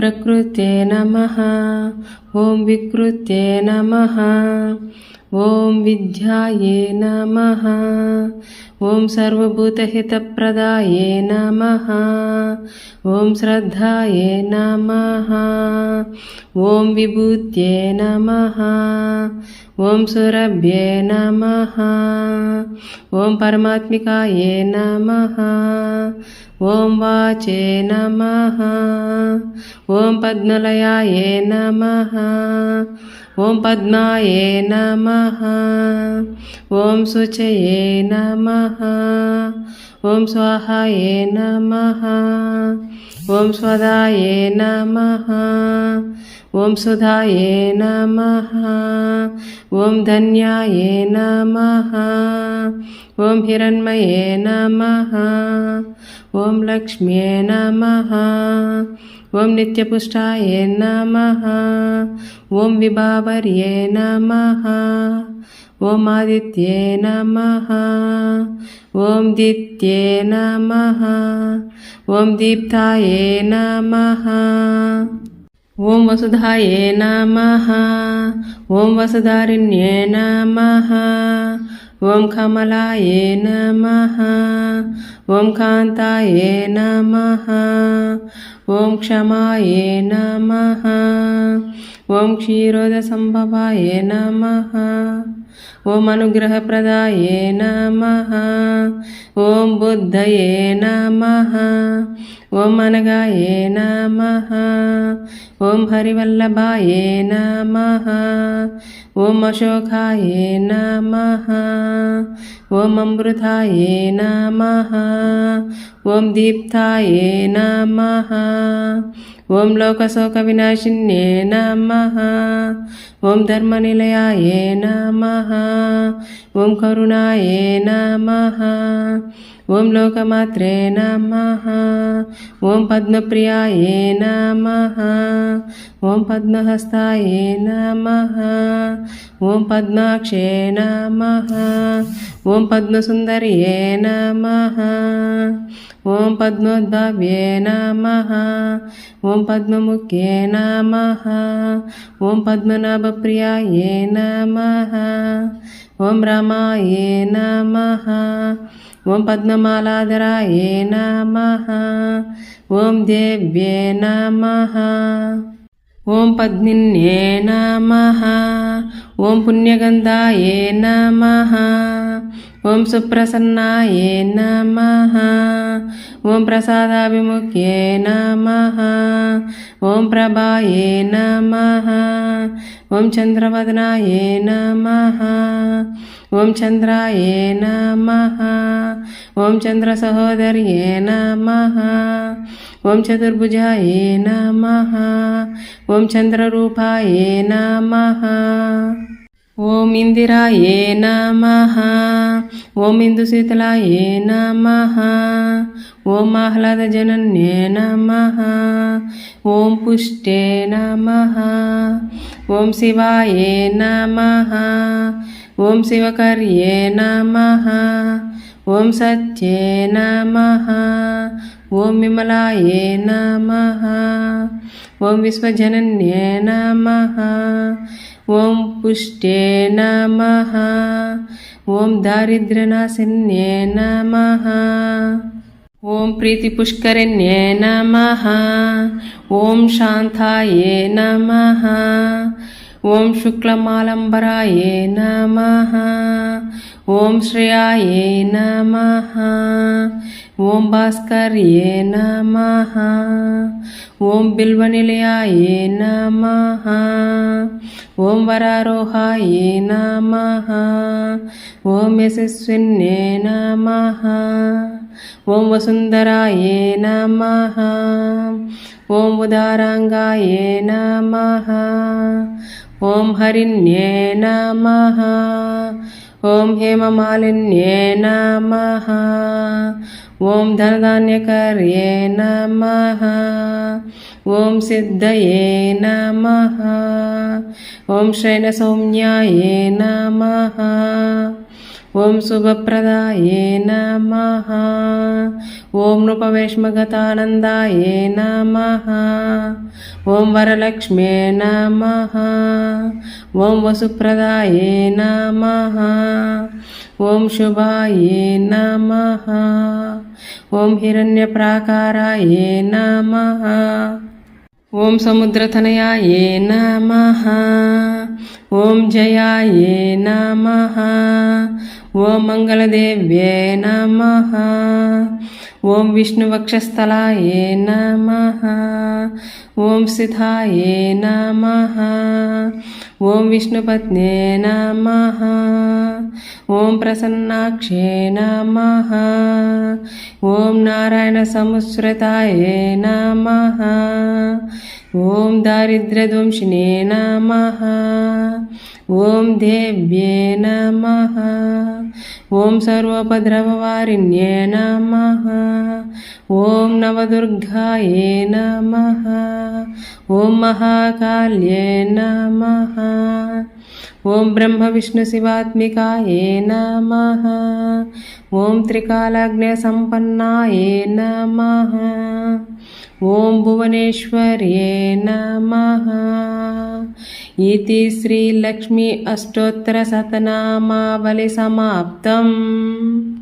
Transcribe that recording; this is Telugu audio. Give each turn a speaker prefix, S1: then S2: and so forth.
S1: प्रकृते नमः। ॐ विकृते नमः। ॐ विद्याये नमः। ॐ सर्वभूतहितप्रदाये नमः। ॐ श्रद्धाये नमः। ॐ विभूत्ये नमः। ॐ सुरभ्ये नमः। ॐ परमात्मिकाये नमः। ॐ वाचे नमः। ॐ पद्मलयाये नमः। ॐ पद्माये नमः। ॐ शुचये नमः। ఓం స్వాహాయే నమ. ఓం స్వదాయే నమ. ఓం సుధాయే నమ. ఓం ధన్యాయే నమ. ఓం హిరణ్మయే నమ. ఓం లక్ష్మ్యే నమ. ఓం నిత్యపుష్టాయ నమ. ఓం విభావర్యే నమ. ఓం ఆదిత్యే నమ. ఓం దిత్యే నమ. ఓం దీప్తాయ నమ. ఓం వసుధాయే నమ. ఓం వసుధారిణ్యే నమ. ఓం కమలాయ నమ. ఓం కాంతాయ నమ. ఓం క్షమాయ నమ. ఓం క్షీరోద సంభవాయ నమ. ఓం అనుగ్రహప్రదాయ నమ. ఓం బుద్ధయే నమ. ఓం అనగాయ నమ. ఓం హరివల్లభాయ నమ. ఓం అశోకాయే నమ. ఓం అమృతాయే నమ. ఓం దీప్తాయే నమ. दीप्ताय नमः ॐ लोकशोकविनाशिन्ये नमः ॐ धर्मनिलयाय नमः ॐ करुणाय नमः ॐ लोकमात्रे नमः ॐ पद्मप्रियाय नमः ॐ पद्महस्ताय नमः ॐ पद्माक्षे नमः ॐ पद्मसुन्दर्ये नमः ॐ पद्मोद्भाव्ये नमः ॐ पद्ममुख्ये नमः। ॐ पद्मनाभप्रियाय नमः। ॐ रामाय नमः। ॐ पद्ममालाधराय नमः। ॐ देव्ये नमः। ॐ पद्मिन्ये नमः। ॐ पुण्यगन्धाय नमः ఓం సుప్రసన్నాయే నమ. ఓం ప్రసాదాభిముఖ్యే నమ. ఓం ప్రభాయే నమ. ఓం చంద్రవదనాయే నమ. ఓం చంద్రాయే నమ. ఓం చంద్ర సహోదర్యే నమ. ఓం చతుర్భుజాయే నమ. ఓం చంద్రరూపాయే నమ. ఓం ఇందిరాయే నమ ఓం ఇందు శీతలాయే నమ ఓం ఆహ్లాద జనన్యే నమ ఓం పుష్టే నమ ఓం శివాయే నమ ఓం శివకర్యే నమ ఓం సత్యే నమ सत्ये नमः ॐ विमलाय नमः ॐ विश्वजनन्ये नमः ॐ पुष्टे नमः ॐ दारिद्र्यनाशिन्ये नमः ॐ प्रीतिपुष्करिण्ये नमः ॐ शान्ताये ఓం శుక్లమాలంబరాయే నమ. ఓం శ్రేయాయే నమ. ఓం భాస్కర్యే నమ. ఓం బిల్వనిలయాయే నమ. ఓం వరారోహాయే నమ. ఓం యశస్విన్నే నమ. ఓం వసుంధరాయే నమ. ఓం ఉదారాంగాయే నమ. ఓం హరిణ్యే నమ. ఓం హేమమాలిన్యే నమ. ఓం ధనధాన్యకర్యే నమ. ఓం సిద్ధయే నమ. ఓం శయనసౌమ్యాయే నమ. ఓం శుభప్రదాయే నమ. ఓం నృపవేష్మగతానందాయే నమ. ఓం వరలక్ష్మే నమ. ఓం వసుప్రదాయే నమ. ఓం శుభాయే నమ. ఓం హిరణ్యప్రాకారాయ నమ. ఓం సముద్రతనయాయ నమ. ఓం జయాయ నమ. ఓం మంగళదేవ్యే నమ. ఓం విష్ణువక్షస్థలాయే నమ. ఓం సిథాయే నమ. ఓం విష్ణుపత్నే నమ. ఓం ప్రసన్నాక్షే నమ. ఓం నారాయణ సముశ్రుతాయే నమ. ఓం దారిద్ర్యధ్వంసినే నమ. ఓం దేవ్యే నమ. ॐ सर्वोपद्रववारिण्ये नमः। ॐ नवदुर्गाये नमः। ॐ महाकाल्ये नमः। ॐ ब्रह्मविष्णुशिवात्मिकाये नमः। ॐ त्रिकालाग्न्यसम्पन्नाये नमः। ॐ भुवनेश्वर्ये नमः। इति श्रीलक्ष्मी अष्टोत्तरशतनामावलिसमाप्तम्